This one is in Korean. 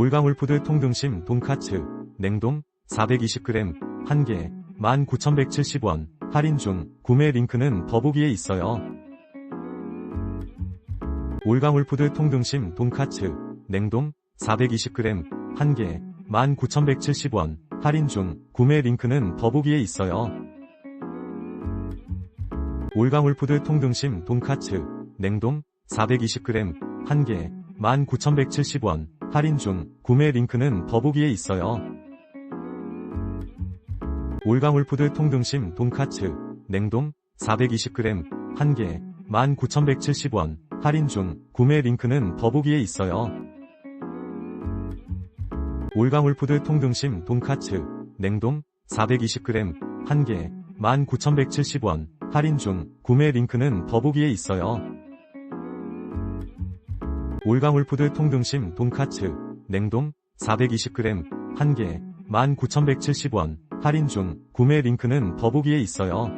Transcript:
올가물푸드 통등심 돈카츠 냉동 420g 1개 19,170원 할인 중 구매 링크는 더보기에 있어요. 올가물푸드 통등심 돈카츠 냉동 420g 1개 19,170원 할인 중 구매 링크는 더보기에 있어요. 올가물푸드 통등심 돈카츠 냉동 420g 1개 19,170원 할인 중 구매 링크는 더보기에 있어요. 올가물푸드 통등심 돈카츠 냉동 420g 1개 19,170원 할인 중 구매 링크는 더보기에 있어요. 올가물푸드 통등심 돈카츠 냉동 420g 1개 19,170원 할인 중 구매 링크는 더보기에 있어요. 올가물푸드 통등심 돈카츠 냉동 420g 1개 19,170원 할인 중 구매 링크는 더보기에 있어요.